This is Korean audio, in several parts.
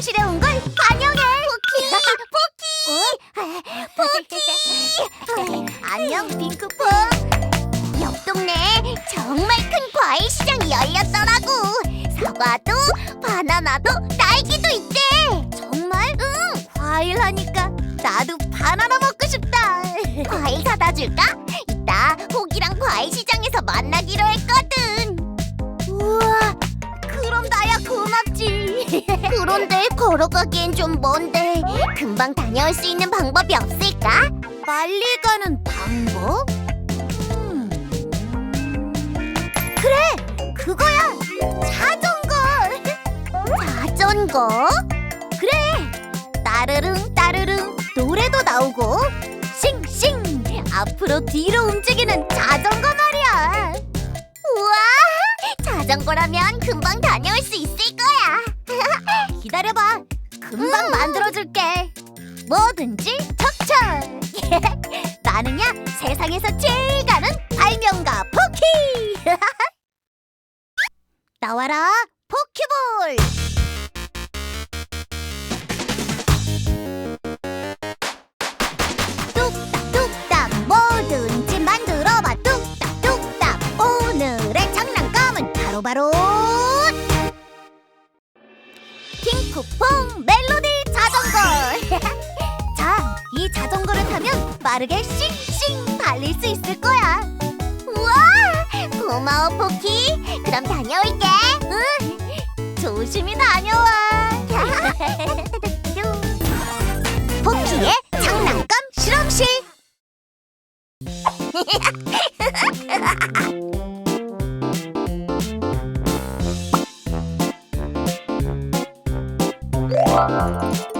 실험실에 온 걸 환영해. 포키! 포키! 포키! 안녕 핑크퐁 옆 동네에 정말 큰 과일 시장이 열렸더라고. 사과도 바나나도 그런데 걸어가기엔 좀 먼데 금방 다녀올 수 있는 방법이 없을까? 빨리 가는 방법? 음. 그래 그거야 자전거 자전거? 그래 따르릉 따르릉 노래도 나오고 싱싱 앞으로 뒤로 움직이는 자전거 말이야 우와 자전거라면 금방 다녀올 수 있을 거야 기다려봐. 금방 만들어줄게. 뭐든지 척척. 나는야 세상에서 제일 가는 발명가 포키. 나와라 포키볼. 뚝딱뚝딱 뭐든지 만들어봐. 뚝딱뚝딱 오늘의 장난감은 바로바로 빠르게 싱싱 달릴 수 있을 거야. 우와! 고마워 포키. 그럼 다녀올게. 응. 조심히 다녀와. 포키의 장난감 실험실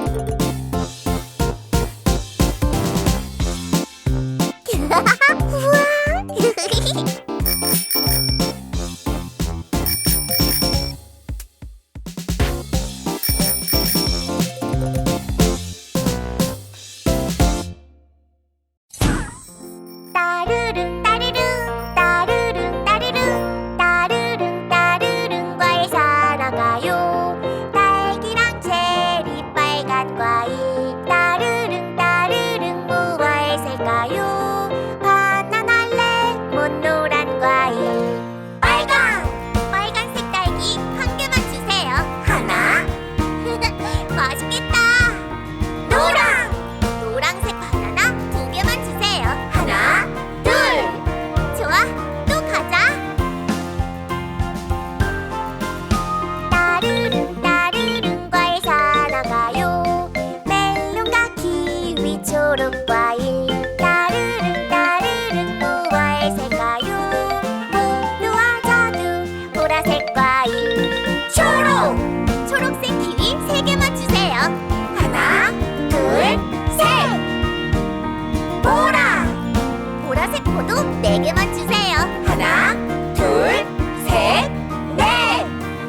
보라색 포도 네 개만 주세요 하나 둘 셋 넷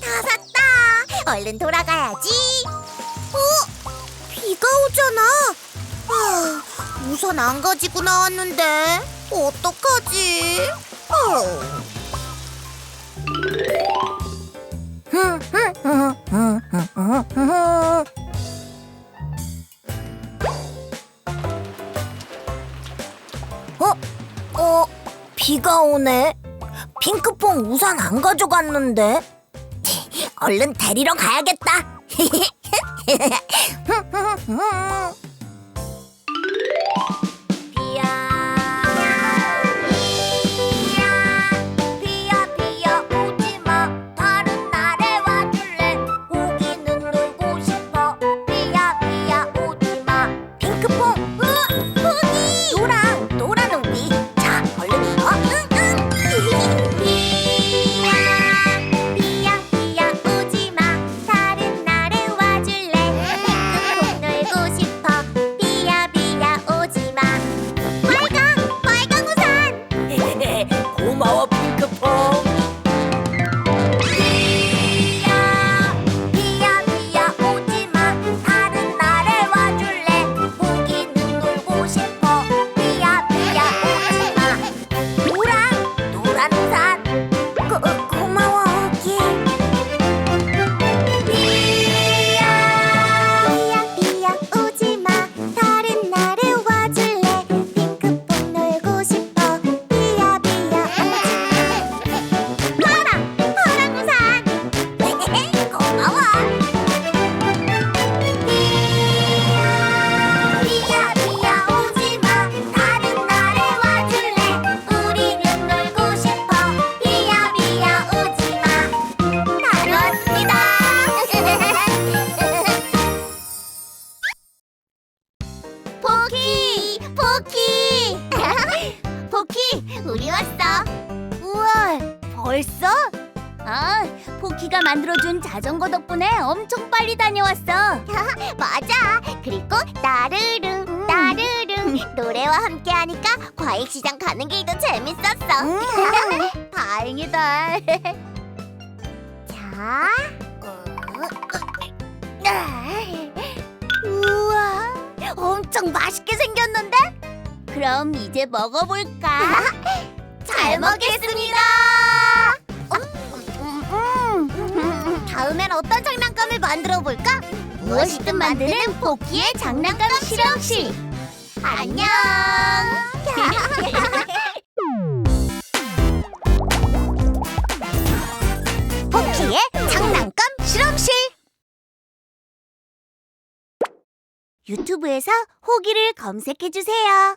다 샀다 얼른 돌아가야지 어? 비가 오잖아 아, 우산 안 가지고 나왔는데 어떡하지 어. 어? 오네. 핑크퐁 우산 안 가져갔는데. 얼른 데리러 가야겠다. 아, 포키가 만들어준 자전거 덕분에 엄청 빨리 다녀왔어. 맞아. 그리고 나르르, 나르르 노래와 함께 하니까 과일시장 가는 길도 재밌었어. 다행이다. 자, 우와, 엄청 맛있게 생겼는데? 그럼 이제 먹어볼까? 잘 먹겠습니다. 만들어 볼까? 무엇이든 만드는 포키의 장난감 실험실. 안녕. 포키의 장난감 실험실. 유튜브에서 호기를 검색해 주세요.